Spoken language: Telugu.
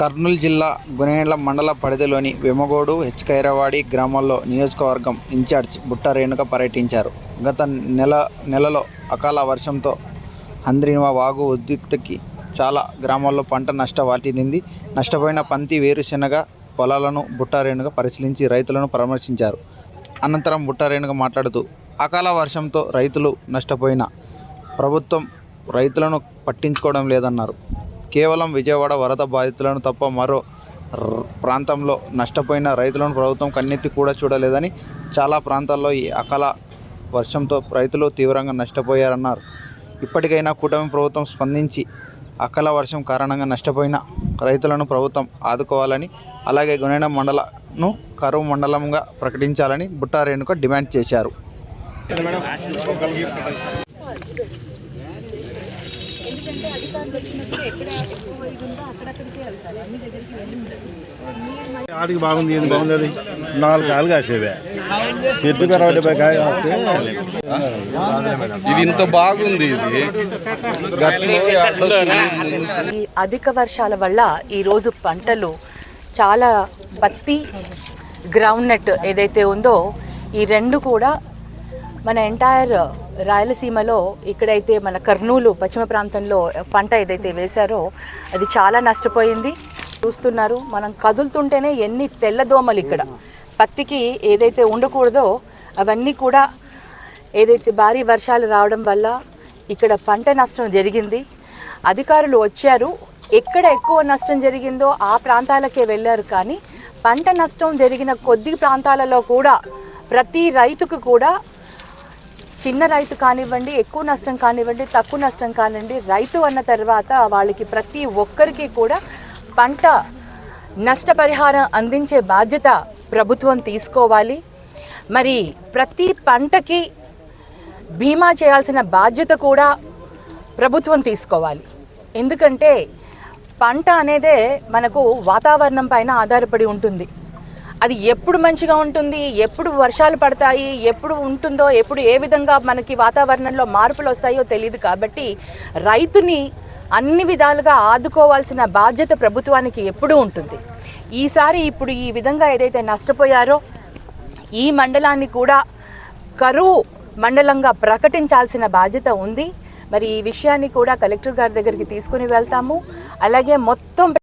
కర్నూలు జిల్లా గునేండ్ల మండల పరిధిలోని విమగోడు హెచ్కైరవాడి గ్రామాల్లో నియోజకవర్గం ఇన్ఛార్జ్ బుట్ట రేణుక పర్యటించారు. గత నెల నెలలో అకాల వర్షంతో హంద్రినవ వాగు ఉద్రిక్తకి చాలా గ్రామాల్లో పంట నష్ట వాటిల్లింది నష్టపోయిన పంతి వేరుశెనగ పొలాలను బుట్టారేణుక పరిశీలించి రైతులను పరామర్శించారు. అనంతరం బుట్టారేణుక మాట్లాడుతూ అకాల వర్షంతో రైతులు నష్టపోయిన ప్రభుత్వం రైతులను పట్టించుకోవడం లేదన్నారు. కేవలం విజయవాడ వరద బాధితులను తప్ప మరో ప్రాంతంలో నష్టపోయిన రైతులను ప్రభుత్వం కన్నెత్తి కూడా చూడలేదని చాలా ప్రాంతాల్లో ఈ అకాల వర్షంతో రైతులు తీవ్రంగా నష్టపోయారన్నారు. ఇప్పటికైనా కూటమి ప్రభుత్వం స్పందించి అకాల వర్షం కారణంగా నష్టపోయిన రైతులను ప్రభుత్వం ఆదుకోవాలని అలాగే గుణైన మండలను కరువు మండలంగా ప్రకటించాలని బుట్టారేణుక డిమాండ్ చేశారు. ఎందుకంటే అధికారులు వచ్చినప్పుడు ఎక్కడ ఎక్కువ ఇది ఉందో అక్కడక్కడికే వెళ్తారు. అన్ని దగ్గరికి వెళ్ళి ఉండదు ఆడికి బాగుంది ఏం బాగుంది నాలుగు కాయలు కాసేవే. చెట్టు కరవటి పై కాయ కాస్తే. ఇది ఇంత బాగుంది ఇది. ఈ అధిక వర్షాల వల్ల ఈరోజు పంటలు చాలా పత్తి గ్రౌండ్ నట్ ఏదైతే ఉందో ఈ రెండు కూడా మన ఎంటైర్ uh, రాయలసీమలో ఇక్కడైతే మన కర్నూలు పశ్చిమ ప్రాంతంలో పంట ఏదైతే వేశారో అది చాలా నష్టపోయింది. చూస్తున్నారు మనం కదులుతుంటేనే ఎన్ని తెల్లదోమలు ఇక్కడ. పత్తికి ఏదైతే ఉండకూడదో అవన్నీ కూడా ఏదైతే భారీ వర్షాలు రావడం వల్ల ఇక్కడ పంట నష్టం జరిగింది. అధికారులు వచ్చారు ఎక్కడ ఎక్కువ నష్టం జరిగిందో ఆ ప్రాంతాలకే వెళ్ళారు. కానీ పంట నష్టం జరిగిన కొద్ది ప్రాంతాలలో కూడా ప్రతి రైతుకు కూడా చిన్న రైతు కానివ్వండి ఎక్కువ నష్టం కానివ్వండి తక్కువ నష్టం కానివ్వండి రైతు అన్న తర్వాత వాళ్ళకి ప్రతి ఒక్కరికి కూడా పంట నష్టపరిహారం అందించే బాధ్యత ప్రభుత్వం తీసుకోవాలి. మరి ప్రతి పంటకి బీమా చేయాల్సిన బాధ్యత కూడా ప్రభుత్వం తీసుకోవాలి. ఎందుకంటే పంట అనేదే మనకు వాతావరణం పైన ఆధారపడి ఉంటుంది. అది ఎప్పుడు మంచిగా ఉంటుంది ఎప్పుడు వర్షాలు పడతాయి ఎప్పుడు ఉంటుందో ఎప్పుడు ఏ విధంగా మనకి వాతావరణంలో మార్పులు వస్తాయో తెలియదు కాబట్టి రైతుని అన్ని విధాలుగా ఆదుకోవాల్సిన బాధ్యత ప్రభుత్వానికి ఎప్పుడూ ఉంటుంది. ఈసారి ఇప్పుడు ఈ విధంగా ఏదైతే నష్టపోయారో ఈ మండలాన్ని కూడా కరువు మండలంగా ప్రకటించాల్సిన బాధ్యత ఉంది. మరి ఈ విషయాన్ని కూడా కలెక్టర్ గారి దగ్గరికి తీసుకుని వెళ్తాము. అలాగే మొత్తం